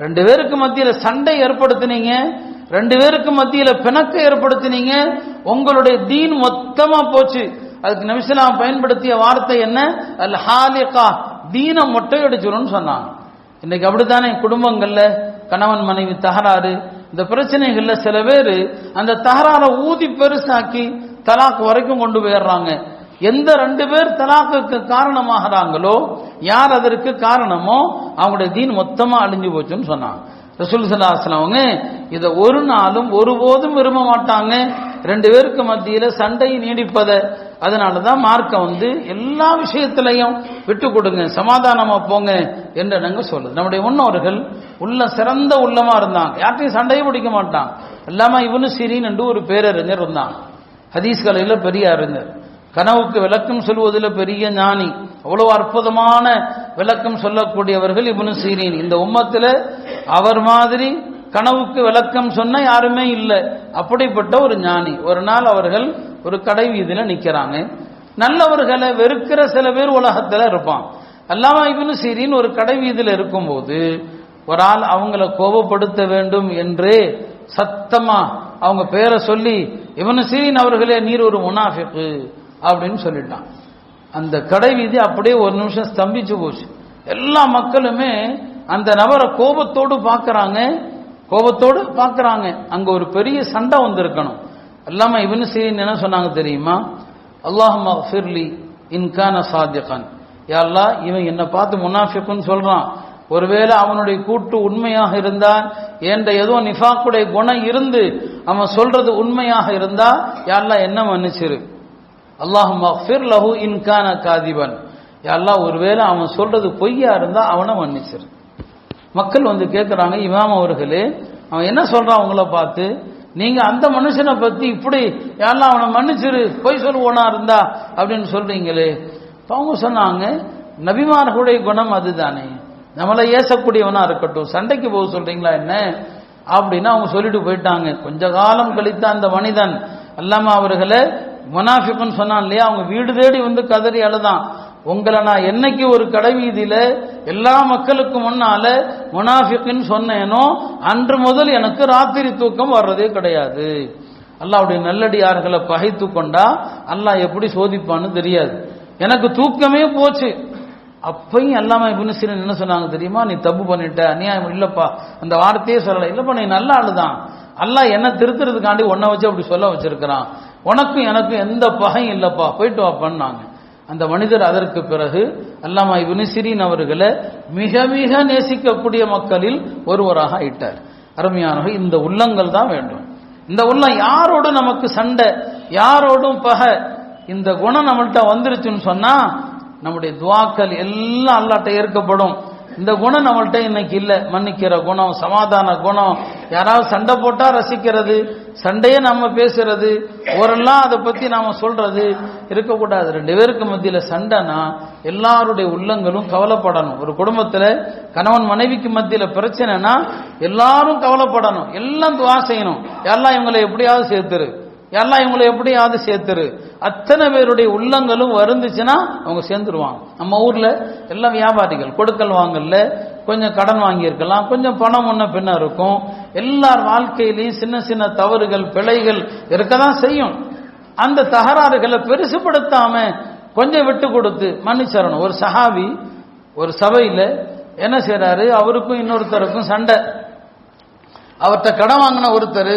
ரெண்டு பேருக்கு மத்தியில் சண்டை ஏற்படுத்தினீங்க ரெண்டு பேருக்கு மத்தியில் பிணக்க ஏற்படுத்தினீங்க உங்களுடைய தீன் மொத்தமா போச்சு. அதுக்கு நபிசலாம் பயன்படுத்திய வார்த்தை என்ன? அல் ஹாலிகா தீன மொட்டையடிச்சிடும்னு சொன்னாங்க. இன்னைக்கு அப்படித்தானே குடும்பங்கள்ல கணவன் மனைவி தகராறு இந்த பிரச்சனைகள்ல சில பேர் அந்த தகராறை ஊதி பெருசாக்கி தலாக் வரைக்கும் கொண்டு போயிடுறாங்க. எந்த ரெண்டு பேர் தலாக்குக்கு காரணமாகிறாங்களோ யார் அதற்கு காரணமோ அவங்களுடைய தீன் மொத்தமாக அழிஞ்சு போச்சுன்னு சொன்னாங்க. ரசூல் சல்லாஹ் இதை ஒரு நாளும் ஒருபோதும் விரும்ப மாட்டாங்க. ரெண்டு பேருக்கு மத்தியில் சண்டை நீடிப்பதை. அதனால தான் மார்க்கம் வந்து எல்லா விஷயத்திலையும் விட்டு கொடுங்க சமாதானமாக போங்க என்று நாங்க சொல்லுது. நம்முடைய முன்னோர்கள் உள்ள சிறந்த உள்ளமாக இருந்தாங்க. யார்ட்டையும் சண்டையை பிடிக்க மாட்டான் எல்லாமே இவனு சிறின் என்று ஒரு பேரறிஞர் இருந்தான் ஹதீஸ் கலையில் பெரிய அறிஞர் கனவுக்கு விளக்கம் சொல்வதில் பெரிய ஞானி. அவ்வளவு அற்புதமான விளக்கம் சொல்லக்கூடியவர்கள் இப்னு சீரின். இந்த உம்மத்தில் அவர் மாதிரி கனவுக்கு விளக்கம் சொன்ன யாருமே இல்லை. அப்படிப்பட்ட ஒரு ஞானி. ஒரு நாள் அவர்கள் ஒரு கடை வீதியில் நிற்கிறாங்க நல்லவர்களை வெறுக்கிற சில பேர் உலகத்தில் இருப்பான். அல்லாமா இப்னு சீரின் ஒரு கடை வீதியில் இருக்கும்போது ஒரு ஆள் அவங்கள கோபப்படுத்த வேண்டும் என்று சத்தமா அவங்க பேரை சொல்லி இவனு சீரின் அவர்களே நீர் ஒரு முனாஃபிக்கு. அப்படின்னு சொல்லிட்டான். அந்த கடை வீதி அப்படியே ஒரு நிமிஷம் ஸ்தம்பிச்சு போச்சு. எல்லா மக்களுமே அந்த நபரை கோபத்தோடு பார்க்கறாங்க. கோபத்தோடு பார்க்கறாங்க. அங்க ஒரு பெரிய சண்டை வந்திருக்கணும். எல்லாம இவனு சீரின் என்ன சொன்னாங்க தெரியுமா? அல்லாஹ் மஃபிர்லி இன்கான சாதிகான். யாரா இவன் என்னை பார்த்து முனாஃபிக்குன்னு சொல்றான். ஒருவேளை அவனுடைய கூட்டு உண்மையாக இருந்தால் என்ற ஏதோ நிஃபாக்குடைய குணம் இருந்து அவன் சொல்றது உண்மையாக இருந்தா யாரெல்லாம் என்ன மன்னிச்சிரு. அல்லாஹ் மஃபிர் லஹு இன்கான காதிபன். எல்லாம் ஒருவேளை அவன் சொல்றது பொய்யா இருந்தா அவனை மன்னிச்சிரு. மக்கள் வந்து கேட்குறாங்க இமாம் அவர்களே அவன் என்ன சொல்றான் உங்களை பார்த்து? நீங்க அந்த மனுஷனை பத்தி இப்படி யாரெல்லாம் அவனை மன்னிச்சிரு பொய் சொல்லுவோனா இருந்தா அப்படின்னு சொல்றீங்களே. அவங்க சொன்னாங்க நபிமார்களுடைய குணம் அதுதானே. நம்மளை ஏசக்கூடியவனா இருக்கட்டும் சண்டைக்கு போக சொல்றீங்களா என்ன? அப்படின்னு அவங்க சொல்லிட்டு போயிட்டாங்க. கொஞ்ச காலம் கழித்த அந்த மனிதன் அல்லாம அவர்களை முனாஃபிக்குன்னு சொன்னான் இல்லையா? அவங்க வீடு தேடி வந்து கதறி அழுதான். உங்களை நான் என்னைக்கு ஒரு கடைவீதியில எல்லா மக்களுக்கு முன்னால முனாஃபிக்குன்னு சொன்னேனோ அன்று முதல் எனக்கு ராத்திரி தூக்கம் வர்றதே கிடையாது. அல்லாவுடைய நல்லடியார்களை பகைத்து கொண்டா அல்லாஹ் எப்படி சோதிப்பான்னு தெரியாது. எனக்கு தூக்கமே போச்சு. அப்பையும் எல்லாமே இப்னு சீரன் என்ன சொன்னாங்க தெரியுமா? நீ தப்பு பண்ணிட்ட அநியாயம் இல்லப்பா. அந்த வார்த்தையே சொல்லல. இல்லப்பா நீ நல்ல ஆளுதான் அல்லாஹ் என்ன திருத்துறதுக்காண்டி உன்னை வச்சு அப்படி சொல்ல வச்சிருக்கிறான். உனக்கும் எனக்கும் எந்த பகையும் இல்லைப்பா. போயிட்டு வாப்பான்னாங்க அந்த மனிதர் அதற்கு பிறகு அல்லாமா இப்னு அவர்களை மிக மிக நேசிக்கக்கூடிய மக்களில் ஒருவராக ஆயிட்டார். அருமையான இந்த உள்ளங்கள் தான் வேண்டும். இந்த உள்ளம் யாரோடும் நமக்கு சண்டை யாரோடும் பகை. இந்த குணம் நம்மள்கிட்ட வந்துருச்சுன்னு சொன்னா நம்முடைய துவாக்கள் எல்லாம் அல்லாட்ட ஏற்கப்படும். இந்த குணம் நம்மள்ட்ட இன்னைக்கு இல்லை. மன்னிக்கிற குணம் சமாதான குணம் யாராவது சண்டை போட்டா ரசிக்கிறது சண்டையே நம்ம பேசுறது ஓரெல்லாம் அதை பத்தி நாம சொல்றது இருக்கக்கூடாது ரெண்டு பேருக்கு மத்தியில சண்டைனா எல்லாருடைய உள்ளங்களும் கவலைப்படணும். ஒரு குடும்பத்துல கணவன் மனைவிக்கு மத்தியில பிரச்சனைனா எல்லாரும் கவலைப்படணும். எல்லாம் துவா செய்யணும். எல்லாம் இவங்களை எப்படியாவது சேர்த்துரு? எல்லாம் இவங்களை எப்படியாவது சேர்த்துரு? அத்தனை பேருடைய உள்ளங்களும் வருந்துச்சுன்னா அவங்க சேர்ந்துருவாங்க. நம்ம ஊர்ல எல்லாம் வியாபாரிகள் கொடுக்கல் வாங்கல்ல கொஞ்சம் கடன் வாங்கியிருக்கலாம் கொஞ்சம் பணம் ஒன்று பின்ன இருக்கும். எல்லார் வாழ்க்கையிலையும் சின்ன சின்ன தவறுகள் பிழைகள் இருக்க தான் செய்யும். அந்த தகராறுகளை பெருசுப்படுத்தாம கொஞ்சம் விட்டு கொடுத்து மன்னிச்சரணும் ஒரு சஹாவி ஒரு சபையில் என்ன செய்கிறாரு அவருக்கும் இன்னொருத்தருக்கும் சண்டை. அவர்கிட்ட கடன் வாங்கின ஒருத்தர்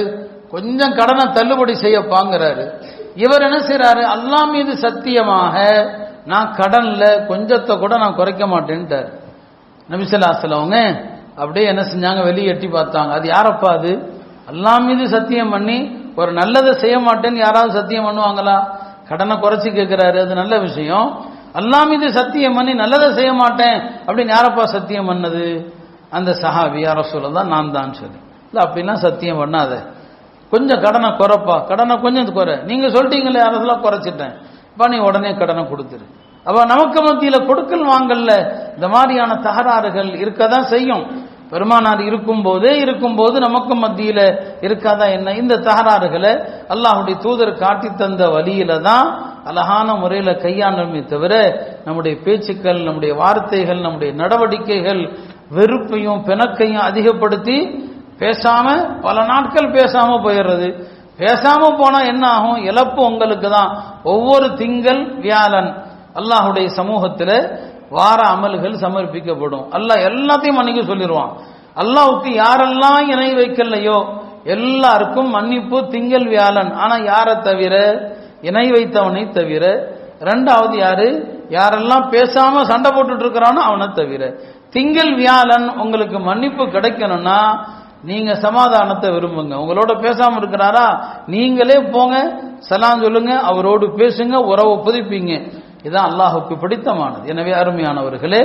கொஞ்சம் கடனை தள்ளுபடி செய்யப்பாங்கிறாரு இவர் என்ன செய்கிறாரு அல்லா மீது சத்தியமாக நான் கடனில் கொஞ்சத்தை கூட நான் குறைக்க மாட்டேன்ட்டார். நபிசல்லாசலவங்க அப்படியே என்ன செஞ்சாங்க? வெளியே எட்டி பார்த்தாங்க. அது யாரப்பா அது? அல்லா மீது சத்தியம் பண்ணி ஒரு நல்லதை செய்ய மாட்டேன்னு யாராவது சத்தியம் பண்ணுவாங்களா? கடனை குறைச்சி கேட்கிறாரு. அது நல்ல விஷயம். அல்லா மீது சத்தியம் பண்ணி நல்லதை செய்ய மாட்டேன் அப்படின்னு யாரப்பா சத்தியம் பண்ணது? அந்த சஹாபி யார சொல்லதான் நான் தான் சொல்லி. இல்லை அப்படிலாம் சத்தியம் பண்ணாத. கொஞ்சம் கடனை குறைப்பா. கடனை கொஞ்சம் குறை. நீங்க சொல்லிட்டீங்களே யாரெல்லாம் குறைச்சிட்டேன். இப்போ நீ உடனே கடனை கொடுத்துரு. அப்ப நமக்கு மத்தியில கொடுக்கல் வாங்கல்ல. இந்த மாதிரியான தகராறுகள் இருக்கதான் செய்யும். பெருமானார் இருக்கும் போதே இருக்கும் போது நமக்கு மத்தியில இருக்காதா என்ன? இந்த தகராறுகளை அல்லாஹுடைய தூதர் காட்டி தந்த வழியில தான் அழகான முறையில கையாண்டமே தவிர நம்முடைய பேச்சுக்கள் நம்முடைய வார்த்தைகள் நம்முடைய நடவடிக்கைகள் வெறுப்பையும் பிணக்கையும் அதிகப்படுத்தி பேசாம பல நாட்கள் பேசாம போயிடுறது. பேசாம போனா என்ன ஆகும்? இழப்பு உங்களுக்கு தான் ஒவ்வொரு திங்கள் வியாழன். அல்லாஹுடைய சமூகத்தில் வார அமல்கள் சமர்ப்பிக்கப்படும். அல்லாஹ் எல்லாத்தையும் மன்னிக்க சொல்லிடுவான் அல்லாஹுக்கு யாரெல்லாம் இணை வைக்கலையோ எல்லாருக்கும் மன்னிப்பு திங்கள் வியாழன். ஆனால் யாரை தவிர? இணை வைத்தவனை தவிர. ரெண்டாவது யாரு? யாரெல்லாம் பேசாம சண்டை போட்டுட்டு இருக்கிறானோ அவனை தவிர. திங்கள் வியாழன் உங்களுக்கு மன்னிப்பு கிடைக்கணும்னா நீங்க சமாதானத்தை விரும்புங்க. உங்களோட பேசாம இருக்கிறாரா? நீங்களே போங்க. சலாம் சொல்லுங்க. அவரோடு பேசுங்க. உறவை புதுப்பிங்க. இதுதான் அல்லாஹுக்கு பிடித்தமானது. எனவே அருமையானவர்களே